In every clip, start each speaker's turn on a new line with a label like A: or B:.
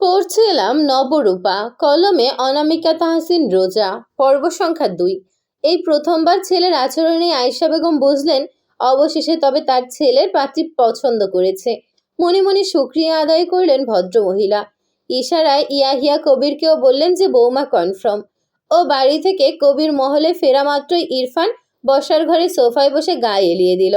A: পড়ছিলাম নবরূপা, কলমে অনামিকা তাহসিন রোজা, পর্ব সংখ্যা দুই। এই প্রথমবার ছেলের আচরণে আয়েশা বেগম বুঝলেন, অবশেষে তবে তার ছেলের পাত্রী পছন্দ করেছে। মনে মনে সুক্রিয়া আদায় করলেন ভদ্রমহিলা। ইশারায় ইয়াহিয়া কবিরকেও বললেন যে বৌমা কনফার্ম ও বাড়ি থেকে কবির মহলে ফেরা মাত্রই ইরফান বসার ঘরে সোফায় বসে গায়ে এলিয়ে দিল।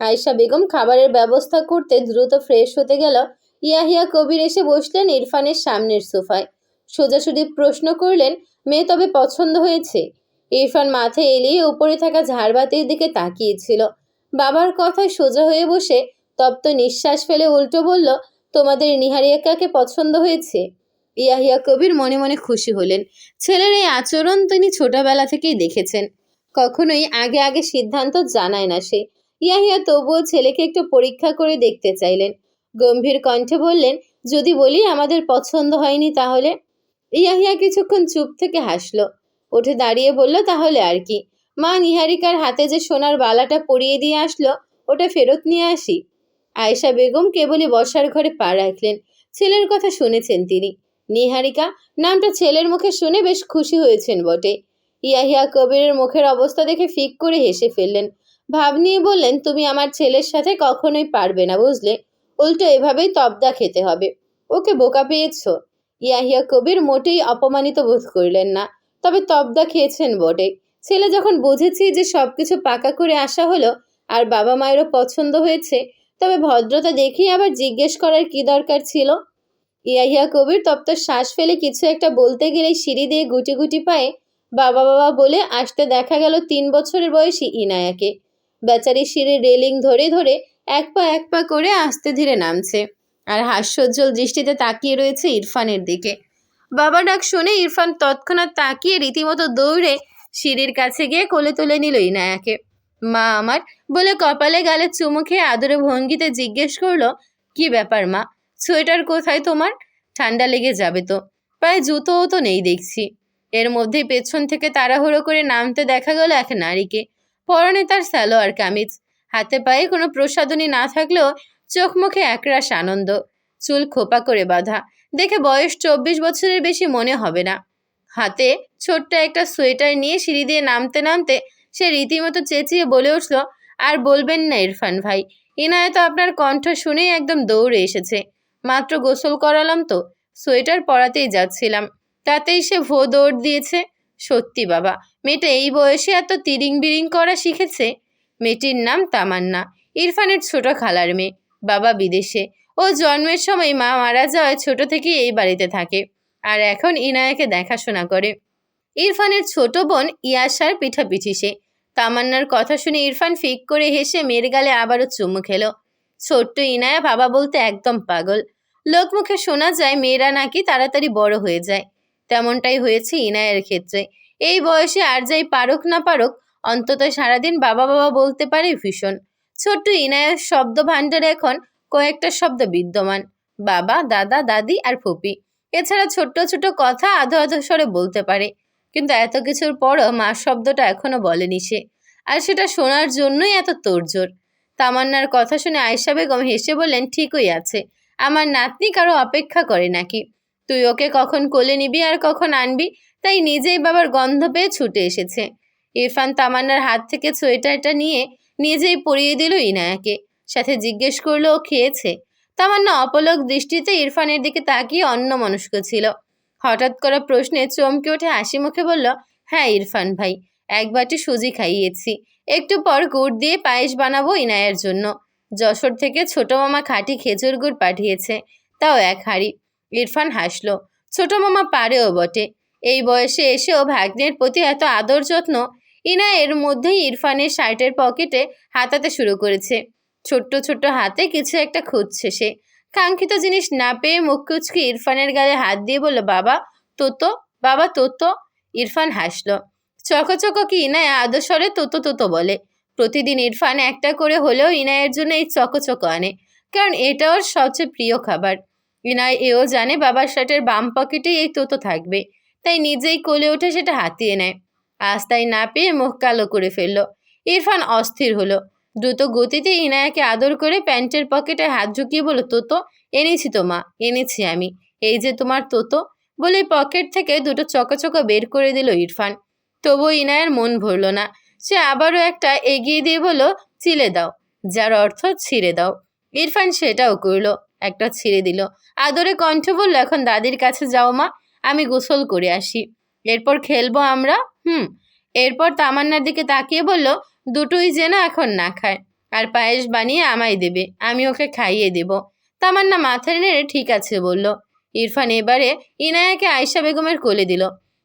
A: আয়েশা বেগম খাবারের ব্যবস্থা করতে দ্রুত ফ্রেশ হতে গেল ইয়াহিয়া কবির এসে বসলেন ইরফানের সামনের সোফায়। সোজাসুজি প্রশ্ন করলেন, মেয়ে তবে পছন্দ হয়েছে? ইরফান মাথা এলিয়ে উপরে থাকা ঝাড়বাতির দিকে তাকিয়েছিল। বাবার কথায় সোজা হয়ে বসে তপ্ত নিঃশ্বাস ফেলে উল্টো বলল, তোমাদের নিহারিয়াকে পছন্দ হয়েছে? ইয়াহিয়া কবির মনে মনে খুশি হলেন। ছেলের এই আচরণ তিনি ছোটবেলা থেকেই দেখেছেন। কখনোই আগে আগে সিদ্ধান্ত জানায় না সে। ইয়াহিয়া তবুও ছেলেকে একটু পরীক্ষা করে দেখতে চাইলেন। গম্ভীর কণ্ঠে বললেন, যদি বলি আমাদের পছন্দ হয়নি তাহলে? ইয়াহিয়া কিছুক্ষণ চুপ থেকে হাসলো। উঠে দাঁড়িয়ে বলল, তাহলে আর কি। মা নিহারিকার হাতে যে সোনার বালাটা পরিয়ে দিয়ে আসলো, ওটা ফেরত নিয়ে আসি। আয়েশা বেগম কেবলই বসার ঘরে পা রাখলেন। ছেলের কথা শুনেছেন তিনি। নিহারিকা নামটা ছেলের মুখে শুনে বেশ খুশি হয়েছেন বটে। ইয়াহিয়া কবিরের মুখের অবস্থা দেখে ফিক করে হেসে ফেললেন। ভাব নিয়ে বললেন, তুমি আমার ছেলের সাথে কখনোই পারবে না, বুঝলে? উল্টো এভাবেই তবদা খেতে হবে। ওকে বোকা পেয়েছ? ইয়াহিয়া কবির মোটেই অপমানিত বোধ করলেন না। তবে তবদা খেয়েছেন বটে। ছেলে যখন বুঝেছি যে সব কিছু পাকা করে আসা হলো আর বাবা মায়েরও পছন্দ হয়েছে, তবে ভদ্রতা দেখেই আবার জিজ্ঞেস করার কি দরকার ছিল? ইয়াহিয়া কবির তপ্ত শ্বাস ফেলে কিছু একটা বলতে গেলেই সিঁড়ি দিয়ে গুটি গুটি পায়ে বাবা বাবা বলে আসতে দেখা গেল তিন বছরের বয়সী ইনায়াকে। বেচারি সিঁড়ির রেলিং ধরে ধরে এক পা এক পা করে আস্তে ধীরে নামছে আর হাস্যোজ্জ্বল দৃষ্টিতে তাকিয়ে রয়েছে ইরফানের দিকে। বাবা ডাক শুনে ইরফান তৎক্ষণাৎ তাকিয়ে রীতিমতো দৌড়ে সিঁড়ির কাছে গিয়ে কোলে তুলে নিল ইনায়াকে। মা আমার, বলে কপালে গালে চুমু খেয়ে আদরে ভঙ্গিতে জিজ্ঞেস করল, কি ব্যাপার মা? সোয়েটার কোথায় তোমার? ঠান্ডা লেগে যাবে তো। প্রায় জুতোও তো নেই দেখছি। এর মধ্যেই পেছন থেকে তাড়াহুড়ো করে নামতে দেখা গেল এক নারীকে। পরনে তার সালোয়ার কামিজ। হাতে পায়ে কোনো প্রসাধনী না থাকলেও চোখ মুখে একরাশ আনন্দ। চুল খোপা করে বাঁধা। দেখে বয়স চব্বিশ বছরের বেশি মনে হবে না। হাতে ছোট্ট একটা সোয়েটার নিয়ে সিঁড়ি দিয়ে নামতে নামতে সে রীতিমতো চেঁচিয়ে বলে উঠল, আর বলবেন না ইরফান ভাই, ইনায়ত আপনার কণ্ঠ শুনেই একদম দৌড়ে এসেছে। মাত্র গোসল করালাম তো, সোয়েটার পরাতেই যাচ্ছিলাম। তাতেই সে ভো দৌড় দিয়েছে। সত্যি বাবা, মেয়েটা এই বয়সে এত তিরিং বিরিং করা শিখেছে? মেয়েটির নাম তামান্না। ইরফানের ছোট খালার মেয়ে। বাবা বিদেশে। ও জন্মের সময় মা মারা যাওয়ায় ছোট থেকেই এই বাড়িতে থাকে। আর এখন ইনায়াকে দেখাশোনা করে। ইরফানের ছোট বোন ইয়াসার পিঠাপিঠি সে। তামান্নার কথা শুনে ইরফান ফিক করে হেসে মেয়ের গালে আবারও চুমু খেলো। ছোট্ট ইনায়া বাবা বলতে একদম পাগল। লোকমুখে শোনা যায়, মেয়েরা নাকি তাড়াতাড়ি বড় হয়ে যায়। তেমনটাই হয়েছে ইনায়ের ক্ষেত্রে। এই বয়সে আর যাই পারুক না পারুক অন্তত সারাদিন বাবা বাবা বলতে পারে ভীষণ। ছোট্ট ইনায়ের শব্দ ভাণ্ডারে এখন কয়েকটা শব্দ বিদ্যমান। বাবা, দাদা, দাদি আর ফুপি। এছাড়া ছোট্ট ছোট কথা আধো আধো স্বরে বলতে পারে। কিন্তু এত কিছুর পরও মা শব্দটা এখনও বলেনি সে। আর সেটা শোনার জন্যই এত তোড়জোড়। তামান্নার কথা শুনে আয়েশা বেগম হেসে বললেন, ঠিকই আছে। আমার নাতনি কারও অপেক্ষা করে নাকি? তুই ওকে কখন কোলে নিবি আর কখন আনবি? তাই নিজেই বাবার গন্ধ পেয়ে ছুটে এসেছে। ইরফান তামান্নার হাত থেকে সোয়েটারটা নিয়ে নিজেই পরিয়ে দিল ইনায়াকে। সাথে জিজ্ঞেস করল, ও খেয়েছে? তামান্না অপলক দৃষ্টিতে ইরফানের দিকে তাকিয়ে অন্য মনস্ক ছিল। হঠাৎ করা প্রশ্নে চমকে ওঠে হাসি মুখে বলল হ্যাঁ ইরফান ভাই, এক বাটি সুজি খাইয়েছি। একটু পর গুড় দিয়ে পায়েস বানাবো ইনায়ের জন্য। যশোর থেকে ছোট মামা খাঁটি খেজুর গুড় পাঠিয়েছে, তাও এক হাঁড়ি। ইরফান হাসলো, ছোট মামা পারেও বটে। এই বয়সে এসেও ভাগ্নের প্রতি এত আদর যত্ন ইনা এর মধ্যেই ইরফানের শার্টের পকেটে হাতাতে শুরু করেছে। ছোট্ট ছোট্ট হাতে কিছু একটা খুঁজছে সে। কাঙ্ক্ষিত জিনিস না পেয়ে মুখ কুচকে ইরফানের গালে হাত দিয়ে বলল, বাবা, তোতো বাবা, তোতো। ইরফান হাসলো। চকচক কি ইনায় আদস্বরে তোতো তোতো বলে। প্রতিদিন ইরফান একটা করে হলেও ইনায়ের জন্য এই চকচক আনে, কারণ এটা ওর সবচেয়ে প্রিয় খাবার। ইনায় এও জানে বাবার শার্টের বাম পকেটেই এই তোতো থাকবে, তাই নিজেই কোলে উঠে সেটা হাতিয়ে নেয়। আজ তাই না পেয়ে মুখ কালো করে ফেলল। ইরফান অস্থির হলো। দ্রুত গতিতে ইনায়াকে আদর করে প্যান্টের পকেটে হাত ঢুকিয়ে বলল, তোতো, এনেছি তো মা, এনেছি আমি। এই যে তোমার তোতো, বলে পকেট থেকে দুটো চকচকা বের করে দিল ইরফান। তবুও ইনায়ের মন ভরল না। সে আবারও একটা এগিয়ে দিয়ে বলল চিলে দাও, যার অর্থ ছিঁড়ে দাও। ইরফান সেটাও করল, একটা ছিঁড়ে দিল। আদরে কণ্ঠ বলল, এখন দাদির কাছে যাও মা, আমি গোসল করে আসি। এরপর খেলব আমরা, হুম। এরপর তামান্নার দিকে তাকিয়ে বলল, দুটোই যেন এখন না খায়। আর পায়েস বানিয়ে আমায় দেবে, আমি ওকে খাইয়ে দেব। তামান্না মাথায় নেড়ে ঠিক আছে বলল। ইরফান এবারে ইনায়াকে আয়শা বেগমের কোলে দিল।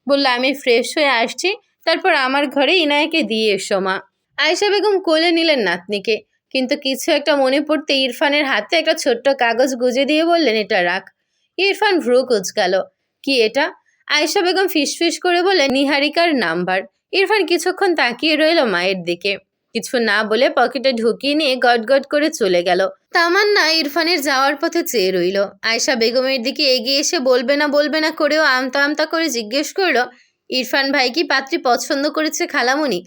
A: বলল, আমি ফ্রেশ হয়ে আসছি, তারপর আমার ঘরে ইনায়াকে দিয়ে এসো, মা। আয়শা বেগম কোলে নিলেন নাতনিকে। কিন্তু কিছু একটা মনে পড়তে ইরফানের হাতে একটা ছোট্ট কাগজ গুজে দিয়ে বললেন, এটা রাখ। ইরফান ভ্রু কুচকাল। কি এটা? আয়শা বেগম ফিসফিস করে বলে নিহারিকার নাম্বার। ইরফান কিছুক্ষণ তাকিয়ে রইল মায়ের দিকে। কিছু না বলে পকেটে ঢুকিয়ে নিয়ে গটগট করে চলে গেল। তামান্না ইরফানের যাওয়ার পথে চেয়ে রইল। আয়শা বেগমের দিকে এগিয়ে এসে বলবে না বলবে না করেও আমতা আমতা করে জিজ্ঞেস করল, ইরফান ভাই কি পাত্রী পছন্দ করেছে খালামণি?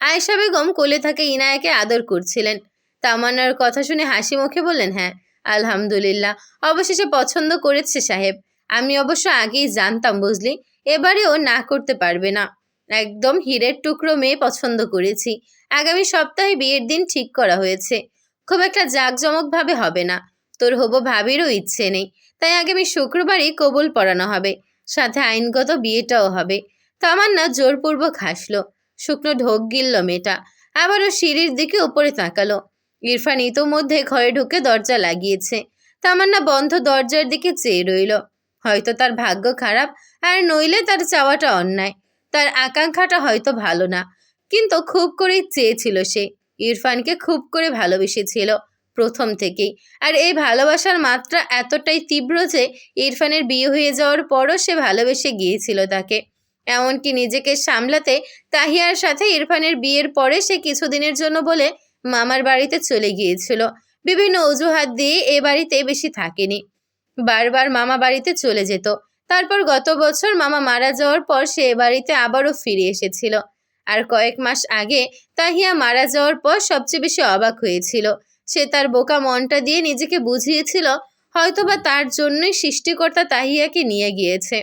A: আয়েশা বেগম কোলে থাকে ইনায়াকে আদর করছিলেন। তামান্নার কথা শুনে হাসি মুখে বললেন হ্যাঁ আলহামদুলিল্লাহ। অবশেষে পছন্দ করেছে সাহেব। আমি অবশ্য আগেই জানতাম, বুঝলি? এবারেও না করতে পারবে না। একদম হীরের টুকরো মেয়ে পছন্দ করেছি। আগামী সপ্তাহে বিয়ের দিন ঠিক করা হয়েছে। খুব একটা জাঁকজমকভাবে হবে না। তোর হব ভাবিরও ইচ্ছে নেই। তাই আগামী শুক্রবারই কবুল পড়ানো হবে। সাথে আইনগত বিয়েটাও হবে। তামান্না জোরপূর্বক হাসলো। শুকনো ঢোক গিলল মেয়েটা। আবারও সিঁড়ির দিকে উপরে তাকালো। ইরফান ইতোমধ্যে ঘরে ঢুকে দরজা লাগিয়েছে। তামান্না বন্ধ দরজার দিকে চেয়ে রইল। হয়তো তার ভাগ্য খারাপ আর নইলে তার চাওয়াটা অন্যায়। তার আকাঙ্ক্ষাটা হয়তো ভালো না। কিন্তু খুব করেই চেয়েছিল সে। ইরফানকে খুব করে ভালোবেসেছিল প্রথম থেকেই। আর এই ভালোবাসার মাত্রা এতটাই তীব্র যে ইরফানের বিয়ে হয়ে যাওয়ার পরও সে ভালোবেসে গিয়েছিল তাকে। এমনকি নিজেকে সামলাতে তাহিয়ার সাথে ইরফানের বিয়ের পরে সে কিছুদিনের জন্য বলে মামার বাড়িতে চলে গিয়েছিল। বিভিন্ন অজুহাত দিয়ে এ বাড়িতে বেশি থাকেনি। বারবার মামা বাড়িতে চলে যেত। তারপর গত বছর মামা মারা যাওয়ার পর সে এ বাড়িতে আবারও ফিরে এসেছিল। আর কয়েক মাস আগে তাহিয়া মারা যাওয়ার পর সবচেয়ে বেশি অবাক হয়েছিল। সে তার বোকা মনটা দিয়ে নিজেকে বুঝিয়েছিল, হয়তোবা তার জন্যই সৃষ্টিকর্তা তাহিয়াকে নিয়ে গিয়েছে।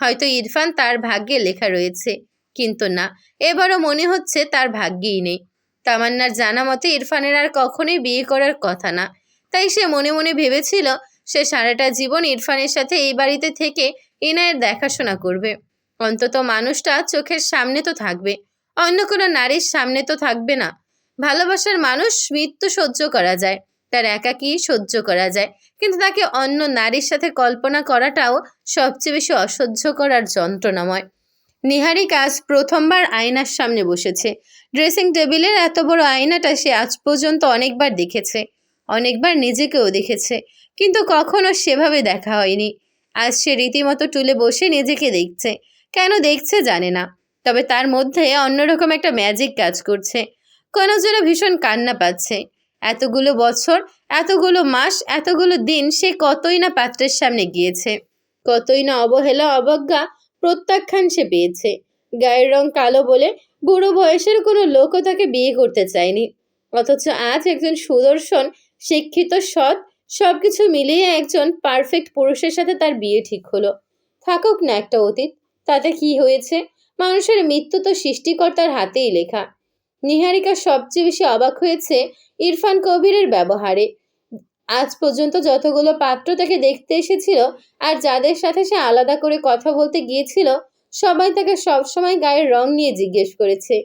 A: হয়তো ইরফান তার ভাগ্যে লেখা রয়েছে, কিন্তু না, এবারও মনে হচ্ছে তার ভাগ্যেই নেই। তামান্নার জানা মতে ইরফানের আর কখনোই বিয়ে করার কথা না। তাই সে মনে মনে ভেবেছিল সে সারাটা জীবন ইরফানের সাথে এই বাড়িতে থেকে ইনায়ের দেখাশোনা করবে। অন্তত মানুষটা চোখের সামনে তো থাকবে। অন্য কোনো নারীর সামনে তো থাকবে না। ভালোবাসার মানুষ মৃত্যু সহ্য করা যায়, তার একাকী সহ্য করা যায়। কিন্তু তাকে অন্য নারীর সাথে কল্পনা করাটাও সবচেয়ে বেশি অসহ্য করার যন্ত্রণাময়। নিহারিক আজ প্রথমবার আয়নার সামনে বসেছে। ড্রেসিং টেবিলের এত বড় আয়নাটা সে আজ পর্যন্ত অনেকবার দেখেছে। অনেকবার নিজেকেও দেখেছে। কিন্তু কখনো সেভাবে দেখা হয়নি। আজ সে রীতিমতো টুলে বসে নিজেকে দেখছে। কেন দেখছে জানে না। তবে তার মধ্যে অন্যরকম একটা ম্যাজিক কাজ করছে। কোনো যেন ভীষণ কান্না পাচ্ছে। এতগুলো বছর, এতগুলো মাস, এতগুলো দিন সে কতই না পাত্রের সামনে গিয়েছে। কতই না অবহেলা, অবজ্ঞা, প্রত্যাখ্যান সে পেয়েছে। গায়ের রং কালো বলে বুড়ো বয়সের কোনো লোকও তাকে বিয়ে করতে চায়নি। অথচ আজ একজন সুদর্শন, শিক্ষিত, সৎ সব কিছু মিলিয়ে একজন পারফেক্ট পুরুষের সাথে তার বিয়ে ঠিক হলো। থাকুক না একটা অতীত, তাতে কি হয়েছে? মানুষের মৃত্যু তো সৃষ্টিকর্তার হাতেই লেখা। নিহারিকা সবচেয়ে বেশি অবাক হয়েছে ইরফান কবিরের ব্যবহারে। আজ পর্যন্ত যতগুলো পাত্র তাকে দেখতে এসেছিল আর যাদের সাথে সে আলাদা করে কথা বলতে গিয়েছিল, সবাই তাকে সবসময় গায়ের রং নিয়ে জিজ্ঞেস করেছে।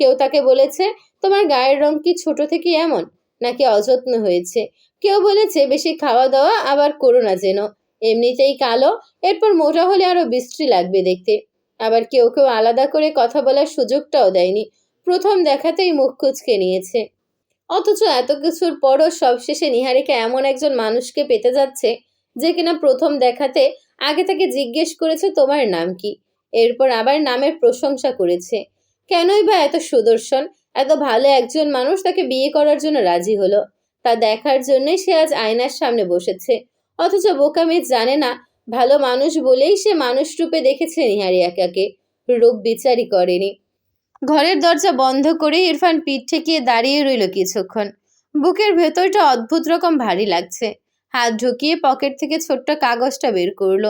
A: কেউ তাকে বলেছে, তোমার গায়ের রং কি ছোট থেকে এমন, নাকি অযত্ন হয়েছে? কেউ বলেছে, বেশি খাওয়া দাওয়া আবার করো না যেন। এমনিতেই কালো, এরপর মোটা হলে আরও বিশ্রী লাগবে দেখতে। আবার কেউ কেউ আলাদা করে কথা বলার সুযোগটাও দেয়নি। প্রথম দেখাতেই মুখ কুচকে নিয়েছে। অথচ এত কিছুর পরও সবশেষে নিহারিকা এমন একজন মানুষকে পেতে যাচ্ছে, যে কিনা প্রথম দেখাতে আগে তাকে জিজ্ঞেস করেছে, তোমার নাম কি? এরপর আবার নামের প্রশংসা করেছে। কেনই বা এত সুদর্শন, এত ভালো একজন মানুষ তাকে বিয়ে করার জন্য রাজি হলো। তা দেখার জন্যই সে আজ আয়নার সামনে বসেছে। অথচ বোকামিজ জানে না, ভালো মানুষ বলেই সে মানুষ রূপে দেখেছে নিহারিয়াকে রূপ বিচারই করেনি। ঘরের দরজা বন্ধ করে ইরফান পিঠ ঠেকিয়ে দাঁড়িয়ে রইল কিছুক্ষণ। বুকের ভেতরটা অদ্ভুত রকম ভারী লাগছে। হাত ঢুকিয়ে পকেট থেকে ছোট্ট কাগজটা বের করল।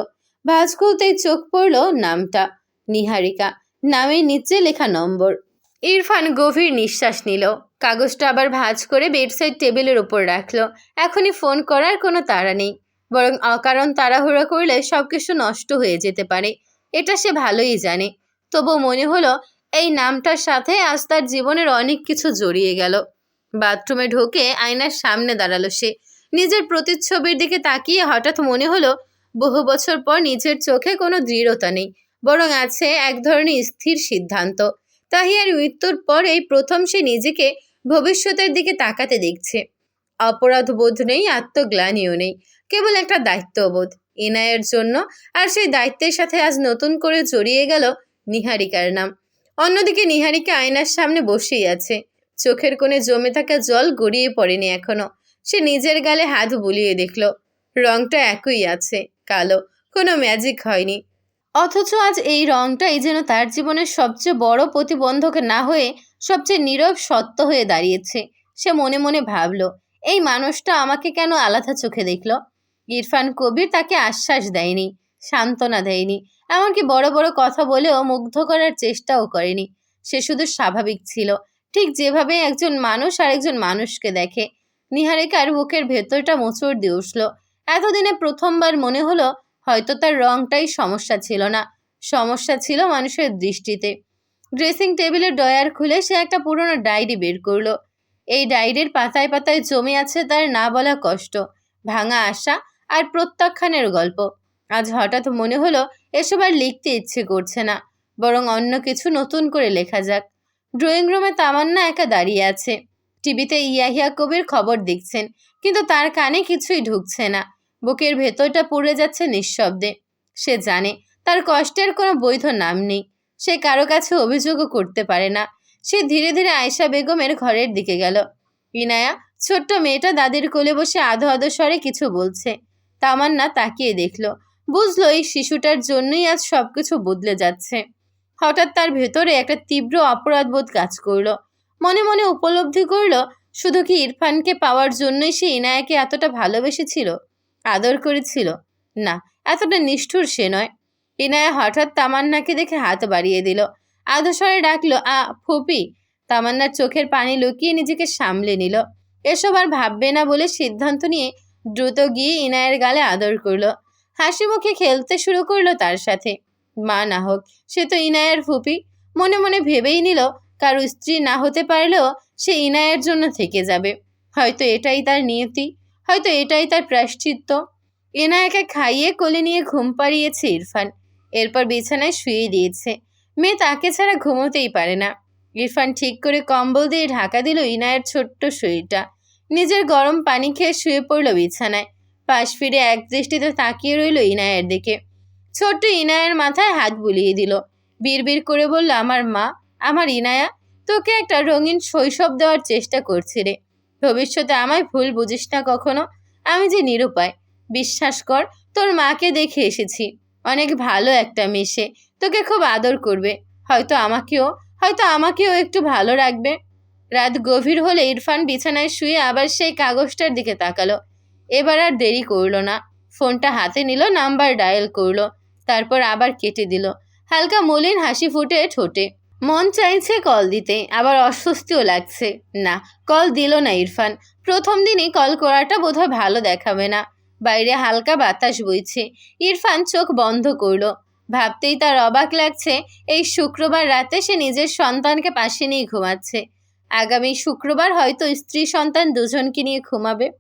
A: ভাঁজ খুলতেই চোখ পড়ল নামটা, নিহারিকা। নামের নিচে লেখা নম্বর। ইরফান গভীর নিঃশ্বাস নিল। কাগজটা আবার ভাঁজ করে বেডসাইড টেবিলের ওপর রাখল। এখনই ফোন করার কোনো তাড়া নেই। বরং অকারণ তাড়াহুড়ো করলে সব কিছু নষ্ট হয়ে যেতে পারে। এটা সে ভালোই জানে। তবু মনে হলো, এই নামটার সাথে আজ তার জীবনের অনেক কিছু জড়িয়ে গেল। বাথরুমে ঢোকে আয়নার সামনে দাঁড়াল সে। নিজের প্রতিচ্ছবির দিকে তাকিয়ে হঠাৎ মনে হলো, বহু বছর পর নিজের চোখে কোনো দৃঢ়তা নেই, বরং আছে এক ধরনের স্থির সিদ্ধান্ত। তাহিয়ার মৃত্যুর পর প্রথম সে নিজেকে ভবিষ্যতের দিকে তাকাতে দেখছে। অপরাধ বোধ নেই, আত্মগ্লানিও নেই। কেবল একটা দায়িত্ববোধ। ইনায়ের জন্য আর সেই দায়িত্বের সাথে আজ নতুন করে জড়িয়ে গেল নিহারিকার নাম। অন্যদিকে নিহারিকা আয়নার সামনে বসেই আছে। চোখের কোণে জমে থাকা জল গড়িয়ে পড়েনি এখনও। সে নিজের গালে হাত বুলিয়ে দেখল, রংটা একই আছে, কালো, কোনো ম্যাজিক হয়নি। অথচ আজ এই রংটাই যেন তার জীবনের সবচেয়ে বড় প্রতিবন্ধক না হয়ে সবচেয়ে নীরব সত্য হয়ে দাঁড়িয়েছে। সে মনে মনে ভাবল, এই মানুষটা আমাকে কেন আলাদা চোখে দেখল? ইরফান কবির তাকে আশ্বাস দেয়নি, সান্ত্বনা দেয়নি, এমনকি বড় বড় কথা বলেও মুগ্ধ করার চেষ্টাও করেনি। সে শুধু স্বাভাবিক ছিল, ঠিক যেভাবে একজন মানুষ আর একজন মানুষকে দেখে। নিহারিকার বুকের ভেতরটা মোচড় দিয়ে উঠল। এতদিনে প্রথমবার মনে হলো হয়তো তার রংটাই সমস্যা ছিল না। সমস্যা ছিল মানুষের দৃষ্টিতে। ড্রেসিং টেবিলের ডয়ার খুলে সে একটা পুরনো ডায়েরি বের করল। এই ডায়েরির পাতায় পাতায় জমে আছে তার না বলা কষ্ট, ভাঙা আশা আর প্রত্যাখ্যানের গল্প। আজ হঠাৎ মনে হলো এসব আর লিখতে ইচ্ছে করছে না, বরং অন্য কিছু নতুন করে লেখা যাক। ড্রয়িং রুমে তামান্না একা দাঁড়িয়ে আছে। টিভিতে ইয়াহিয়া কবির খবর দেখছেন, কিন্তু তার কানে কিছুই ঢুকছে না। বুকের ভেতরটা পুড়ে যাচ্ছে নিঃশব্দে। সে জানে, তার কষ্টের কোনো বৈধ নাম নেই। সে কারও কাছে অভিযোগও করতে পারে না। সে ধীরে ধীরে আয়শা বেগমের ঘরের দিকে গেল। ইনায়া, ছোট্ট মেয়েটা দাদির কোলে বসে আধো আধো স্বরে কিছু বলছে। তামান্না তাকিয়ে দেখল, বুঝলো এই শিশুটার জন্যই আজ সব কিছু বদলে যাচ্ছে। হঠাৎ তার ভেতরে একটা তীব্র অপরাধবোধ কাজ করল। মনে মনে উপলব্ধি করল, শুধু কি ইরফানকে পাওয়ার জন্যই সে ইনায়াকে এতটা ভালোবেসেছিল? আদর করেছিল। না, এতটা নিষ্ঠুর সে নয়। ইনায়া হঠাৎ তামান্নাকে দেখে হাত বাড়িয়ে দিল। আধস্বরে ডাকলো, আ, ফুপি। তামান্নার চোখের পানি লুকিয়ে নিজেকে সামলে নিল। এসব আর ভাববে না বলে সিদ্ধান্ত নিয়ে দ্রুত গিয়ে ইনায়ের গালে আদর করল। হাসি মুখে খেলতে শুরু করল তার সাথে। মা না হোক, সে তো ইনায়ের ফুপি। মনে মনে ভেবেই নিল, কারও স্ত্রী না হতে পারলেও সে ইনায়ের জন্য থেকে যাবে। হয়তো এটাই তার নিয়তি। হয়তো এটাই তার প্রায়শ্চিত্ত। এনায়াকে খাইয়ে কোলে নিয়ে ঘুম পাড়িয়েছে ইরফান। এরপর বিছানায় শুয়ে দিয়েছে। মেয়ে তাকে ছাড়া ঘুমোতেই পারে না। ইরফান ঠিক করে কম্বল দিয়ে ঢাকা দিল ইনায়ের ছোট্ট শরীরটা। নিজের গরম পানি খেয়ে শুয়ে পড়ল বিছানায়। পাশ ফিরে এক দৃষ্টিতে তাকিয়ে রইল ইনায়ের দিকে। ছোট্ট ইনায়ের মাথায় হাত বুলিয়ে দিল। বিড়বিড় করে বলল, আমার মা, আমার ইনায়া, তোকে একটা রঙিন শৈশব দেওয়ার চেষ্টা করছি রে। ভবিষ্যতে আমায় ভুল বুঝিস না কখনো? আমি যে নিরুপায়। বিশ্বাস কর, তোর মাকে দেখে এসেছি। অনেক ভালো একটা মেশে তোকে খুব আদর করবে। হয়তো আমাকেও হয়তো আমাকেও একটু ভালো রাখবে। রাত গভীর হলে ইরফান বিছানায় শুয়ে আবার সেই কাগজটার দিকে তাকালো। এবার আর দেরি করল না। ফোনটা হাতে নিল, নাম্বার ডায়াল করল। তারপর আবার কেটে দিল। হালকা মলিন হাসি ফুটে ঠোঁটে। মন চাইছে কল দিতে, আবার অস্বস্তিও লাগছে। না কল দিল না ইরফান। প্রথম দিনই কল করাটা বোধহয় ভালো দেখাবে না। বাইরে হালকা বাতাস বইছে। ইরফান চোখ বন্ধ করল। ভাবতেই তার অবাক লাগছে, এই শুক্রবার রাতে সে নিজের সন্তানকে পাশে নিয়ে ঘুমাচ্ছে। আগামী শুক্রবার হয়তো স্ত্রী সন্তান দুজনকে নিয়ে ঘুমাবে।